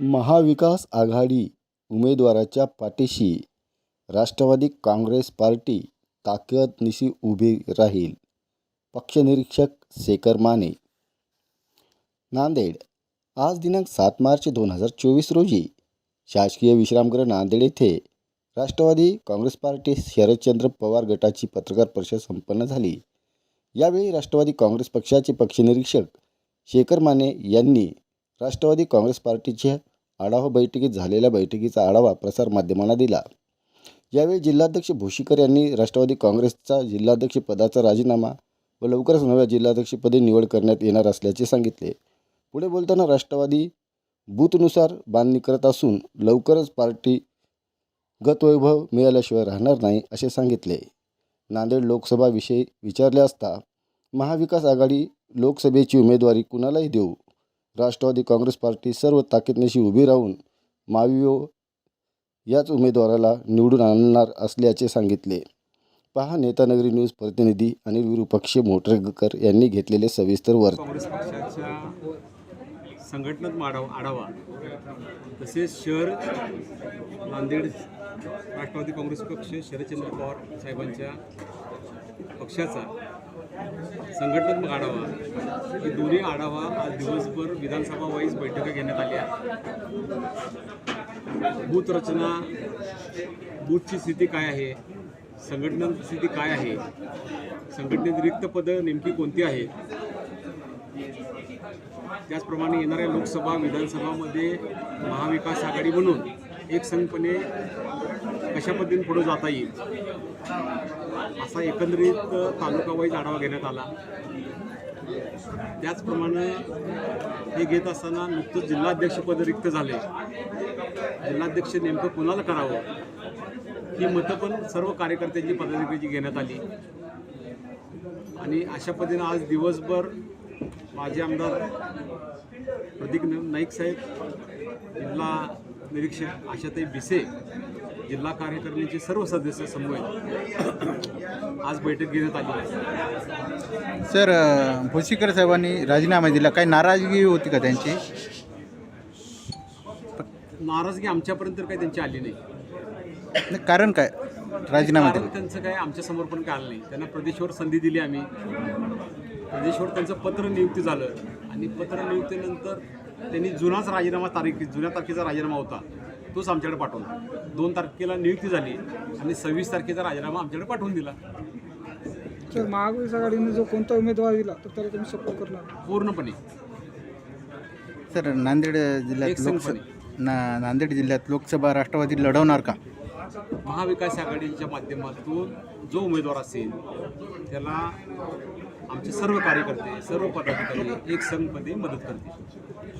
महाविकास आघाडी उमेदवाराच्या पाठीशी Rashtrawadi Congress party ताकदनिशी उभी राहील. पक्षनिरीक्षक शेखर माने. नांदेड आज दिनांक सात मार्च दोन हजार चोवीस रोजी शासकीय विश्रामगृह नांदेड येथे राष्ट्रवादी काँग्रेस पार्टी शरदचंद्र पवार गटाची पत्रकार परिषद संपन्न झाली. यावेळी राष्ट्रवादी काँग्रेस पक्षाचे पक्षनिरीक्षक शेखर माने यांनी राष्ट्रवादी काँग्रेस पार्टीच्या आढावा बैठकीत झालेल्या बैठकीचा आढावा प्रसारमाध्यमांना दिला. यावेळी जिल्हाध्यक्ष भोशीकर यांनी राष्ट्रवादी काँग्रेसचा जिल्हाध्यक्ष पदाचा राजीनामा व लवकरच नव्या जिल्हाध्यक्षपदी निवड करण्यात येणार असल्याचे सांगितले. पुढे बोलताना राष्ट्रवादी बूथनुसार बांधणी करत असून लवकरच पार्टी गतवैभव मिळाल्याशिवाय राहणार नाही असे सांगितले. नांदेड लोकसभाविषयी विचारले असता महाविकास आघाडी लोकसभेची उमेदवारी कुणालाही देऊ? राष्ट्रवादी काँग्रेस पार्टी सर्व ताकदीनिशी उभी राहून माविओ याच उमेदवाराला निवडून आणणार असल्याचे सांगितले. पहा नेतानगरी न्यूज प्रतिनिधी अनिल विरुपक्ष मोटरेकर यांनी घेतलेले सविस्तर वर्त संघटनात्मक आढावा आढावा तसेच शहर नांदेड राष्ट्रवादी काँग्रेस पक्ष शरदचंद्र पवार साहेबांच्या पक्षाचा संघटनात्मक आढावा हे दोन्ही आढावा आज दिवसभर विधानसभा वाईज बैठका घेण्यात आल्या. बूथ रचना बूथची स्थिती काय आहे संघटनाची स्थिती काय आहे संघटनेत रिक्त पदं नेमकी कोणती आहेत? त्याचप्रमाणे येणाऱ्या लोकसभा विधानसभामध्ये महाविकास आघाडी म्हणून एकसंघपणे कशा पद्धतीने पुढे जाता येईल? असा एकंदरीत तालुका वाईज आढावा घेण्यात आला. त्याचप्रमाणे हे घेत असताना नुकतंच जिल्हाध्यक्षपद रिक्त झाले. जिल्हाध्यक्ष नेमकं कोणाला करावं? ही मतं पण सर्व कार्यकर्त्यांची पदाधिकाऱ्याची घेण्यात आली. आणि अशा पद्धतीनं आज दिवसभर माझे आमदार प्रदीप नाईक साहेब जिल्हा निरीक्षक आशाताई बिसे जिल्हा कार्यकारिणीचे सर्व सदस्य समूह आज बैठक घेण्यात आली आहे. सर भोसीकर साहेबांनी राजीनामा दिला. काही नाराजगी होती का त्यांची? नाराजगी आमच्यापर्यंत तर काही त्यांची आली नाही. कारण काय? राजीनामा दिला. त्यांचं काय आमच्यासमोर पण काय आलं नाही. त्यांना प्रदेशवर संधी दिली आम्ही. प्रदेशवर त्यांचं पत्र नियुक्ती झालं आणि पत्र नियुक्तीनंतर त्यांनी जुनाच राजीनामा तारीख जुन्या तारखेचा राजीनामा होता तोच आमच्याकडे पाठवला. दोन तारखेला नियुक्ती झाली आणि सव्वीस तारखेचा राजीनामा आमच्याकडे पाठवून दिला. तर महाविकास आघाडीने जो कोणता उमेदवार दिला तर त्याला तुम्ही सपोर्ट करणार? पूर्णपणे. सर नांदेड जिल्ह्यात एक लोकस. ना नांदेड जिल्ह्यात लोकसभा राष्ट्रवादी लढवणार का? महाविकास आघाडीच्या माध्यमातून जो उमेदवार असेल त्याला आमचे सर्व कार्यकर्ते सर्व पदाधिकारी एक संघमध्ये मदत करतील.